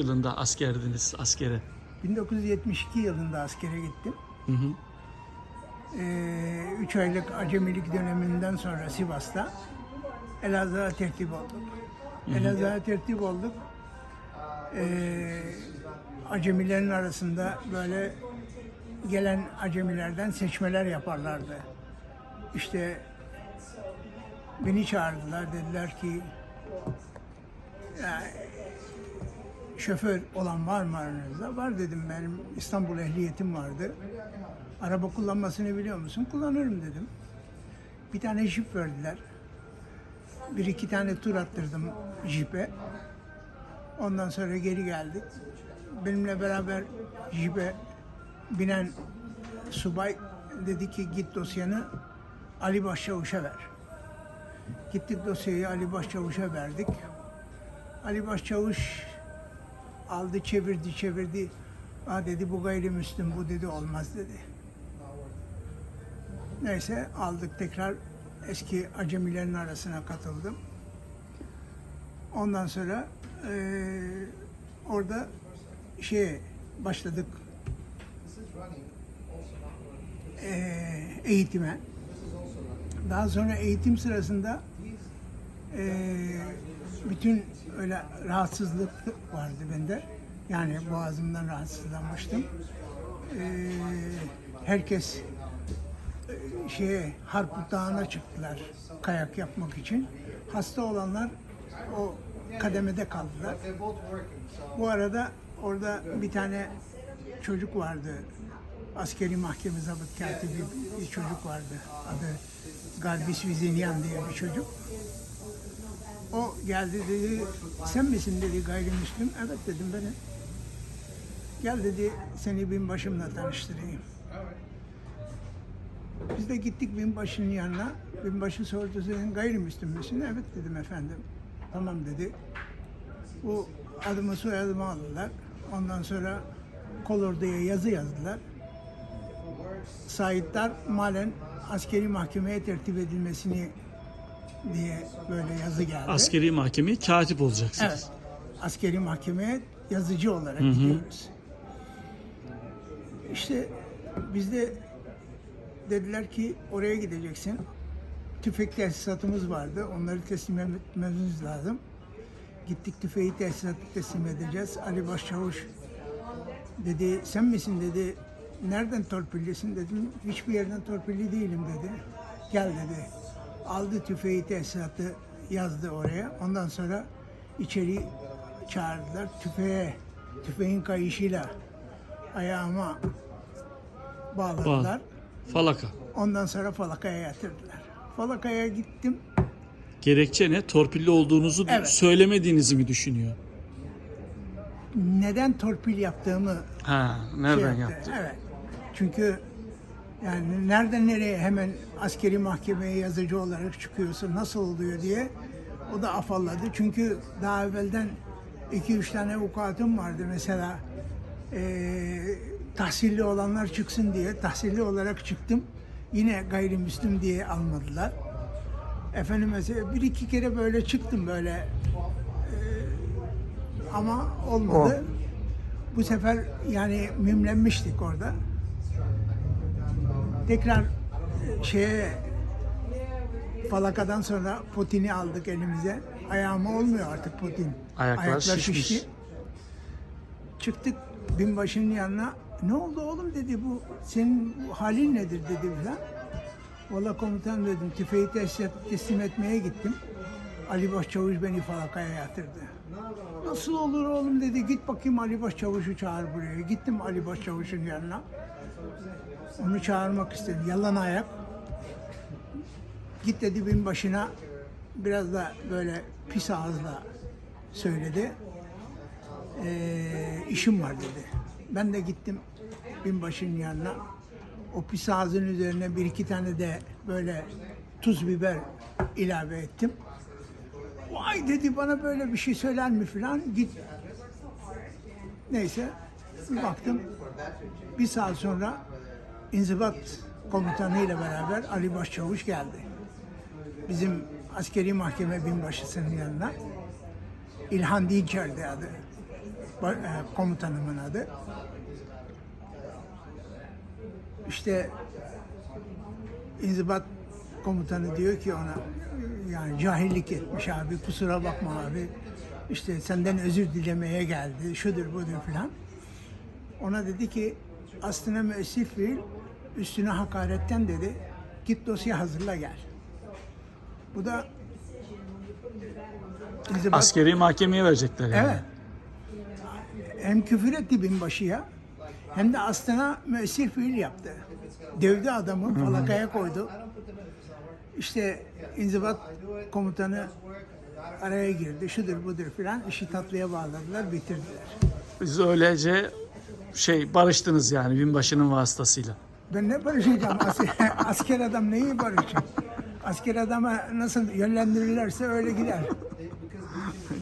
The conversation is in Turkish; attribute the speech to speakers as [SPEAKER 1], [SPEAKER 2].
[SPEAKER 1] yılında askerdiniz askere?
[SPEAKER 2] 1972 yılında askere gittim.
[SPEAKER 1] Hı hı.
[SPEAKER 2] 3 aylık acemilik döneminden sonra Sivas'ta Elazığ'a tertip olduk. Elazığ'a tertip olduk. Ee, acemilerin arasında böyle gelen acemilerden seçmeler yaparlardı. İşte beni çağırdılar dediler ki "Ya, şoför olan var mı aranızda? Var dedim benim İstanbul ehliyetim vardı. Araba kullanmasını biliyor musun? Kullanırım dedim. Bir tane jip verdiler. Bir iki tane tur attırdım jipe. Ondan sonra geri geldik. Benimle beraber jipe binen subay dedi ki git dosyanı Ali Başçavuş'a ver. Gittik dosyayı Ali Başçavuş'a verdik. Ali Başçavuş aldı çevirdi çevirdi. Aa dedi bu gayrimüslim bu dedi olmaz dedi. Neyse aldık tekrar eski acemilerin arasına katıldım. Ondan sonra eee, orada şeye başladık eee, eğitime. Daha sonra eğitim sırasında eee, bütün öyle rahatsızlık vardı bende. Yani boğazımdan rahatsızlanmıştım. Eee, herkes eee, şeye Harput Dağı'na çıktılar kayak yapmak için. Hasta olanlar o kademede kaldılar. Bu arada orada bir tane çocuk vardı. Askeri mahkeme zabıt katibi bir çocuk vardı. Adı Galbis Vizinyan diye bir çocuk. O geldi dedi, sen misin dedi gayrimüslim. Evet dedim benim. Gel dedi, seni binbaşımla tanıştırayım. Biz de gittik binbaşının yanına. Binbaşı sordu, sen gayrimüslim müsün? Evet dedim efendim. Tamam dedi. Bu adımı soyadımı aldılar. Ondan sonra kolorduya yazı yazdılar. Saitler malen askeri mahkemeye tertip edilmesini diye böyle yazı geldi.
[SPEAKER 1] Askeri mahkemeye katip olacaksınız.
[SPEAKER 2] Evet. Askeri mahkemeye yazıcı olarak gidiyoruz. İşte bizde dediler ki oraya gideceksin. Tüfek tesisatımız vardı. Onları teslim etmemiz lazım. Gittik tüfeği tesisat teslim edeceğiz. Ali Başçavuş dedi sen misin dedi. Nereden torpillisin dedim. Hiçbir yerden torpilli değilim dedi. Gel dedi. Aldı tüfeği tesisatı yazdı oraya. Ondan sonra içeri çağırdılar. Tüfeğe, tüfeğin kayışıyla ayağıma bağladılar.
[SPEAKER 1] Falaka.
[SPEAKER 2] Ondan sonra falakaya yatırdılar. Falakaya gittim.
[SPEAKER 1] Gerekçe ne? Torpilli olduğunuzu
[SPEAKER 2] Evet.
[SPEAKER 1] söylemediğinizi mi düşünüyor?
[SPEAKER 2] Neden torpil yaptığımı
[SPEAKER 1] Ha,
[SPEAKER 2] şey
[SPEAKER 1] nereden
[SPEAKER 2] yaptı.
[SPEAKER 1] yaptı?
[SPEAKER 2] Evet. Çünkü yani nereden nereye hemen askeri mahkemeye yazıcı olarak çıkıyorsun, nasıl oluyor diye o da afalladı. Çünkü daha evvelden iki üç tane avukatım vardı mesela eee tahsilli olanlar çıksın diye tahsilli olarak çıktım. Yine gayrimüslim diye almadılar. Efendim mesela bir iki kere böyle çıktım böyle eee, ama olmadı. Bu sefer yani mimlenmiştik orada. Tekrar e, şeye falakadan sonra potini aldık elimize. Ayağıma olmuyor artık potin.
[SPEAKER 1] Ayaklar şişmiş.
[SPEAKER 2] Çıktık binbaşının yanına. Ne oldu oğlum dedi bu senin halin nedir dedi filan. Valla komutan dedim tüfeği teslim etmeye gittim. Ali Başçavuş beni falakaya yatırdı. Nasıl olur oğlum dedi git bakayım Ali Başçavuş'u çağır buraya. Gittim Ali Başçavuş'un yanına. Onu çağırmak istedim. Yalan ayak. Git dedi binbaşına biraz da böyle pis ağızla söyledi. Ee, işim var dedi. Ben de gittim binbaşının yanına. O pis ağzın üzerine bir iki tane de böyle tuz biber ilave ettim. Vay dedi bana böyle bir şey söyler mi filan git. Neyse bir baktım bir saat sonra inzibat komutanıyla beraber Ali Başçavuş geldi. Bizim askeri mahkeme binbaşısının yanına. İlhan Dinçer'di adı. e, komutanımın adı. İşte inzibat komutanı diyor ki ona yani cahillik etmiş abi kusura bakma abi işte senden özür dilemeye geldi şudur budur filan. Ona dedi ki aslına müessif fiil üstüne hakaretten dedi git dosya hazırla gel. Bu da inzibat
[SPEAKER 1] Askeri mahkemeye verecekler yani.
[SPEAKER 2] Evet. Hem küfür etti binbaşıya hem de aslına müessir fiil yaptı. Dövdü adamı, falakaya koydu. İşte inzibat komutanı araya girdi, şudur budur filan. işi tatlıya bağladılar, bitirdiler.
[SPEAKER 1] Biz öylece şey barıştınız yani binbaşının vasıtasıyla.
[SPEAKER 2] Ben ne barışacağım? Asker, adam neyi barışacak? Asker adama nasıl yönlendirirlerse öyle gider.